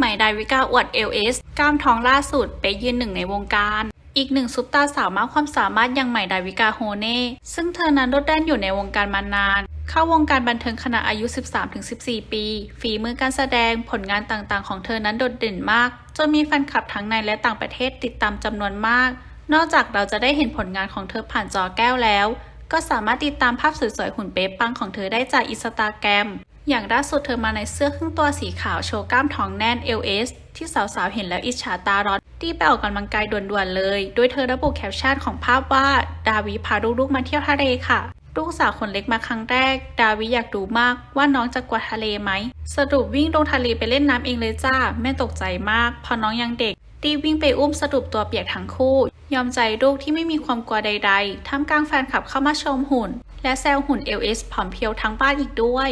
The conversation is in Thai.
ใหม่ดาวิกาอวด LS กล้ามท้องล่าสุดไปยืนหนึ่งในวงการ อีกหนึ่งซุปตาสาวมากความสามารถอย่างใหม่ดาวิกาโฮเน่ ซึ่งเธอนั้นโดดเด่นอยู่ในวงการมานาน เข้าวงการบันเทิงขณะอายุ 13-14 ปี ฝีมือการแสดงผลงานต่างๆ ของเธอนั้นโดดเด่นมาก จนมีแฟนคลับทั้งในและต่างประเทศติดตามจำนวนมาก นอกจากเราจะได้เห็นผลงานของเธอผ่านจอแก้วแล้วก็สามารถติดตามภาพสวยๆ หุ่นเป๊ะปังของเธอได้จากอินสตาแกรม อย่างล่าสุดเธอมาในเสื้อครึ่งตัวสีขาวโชว์กล้ามท้องแน่น LS ที่สาวๆ เห็นแล้วอิจฉาตาร้อนที่ไปออกกำลังกายด่วนๆเลย โดยเธอระบุแคปชั่นของภาพว่า ดาวิพาลูกๆมาเที่ยวทะเลค่ะลูกสาวคนเล็กมาครั้งแรก ดาวิอยากดูมากว่าน้องจะกลัวทะเลไหม สรุปวิ่งลงทะเลไปเล่นน้ำเองเลยจ้า แม่ตกใจมาก พอน้องยังเด็กรีบวิ่งไปอุ้มสรุปตัวเปียกทั้งคู่ ยอมใจลูกที่ไม่มีความกลัวใดๆท่ามกลางแฟนคลับเข้ามาชมหุ่น และแซวหุ่น LS ผอมเพรียวทั้งบ้านอีกด้วย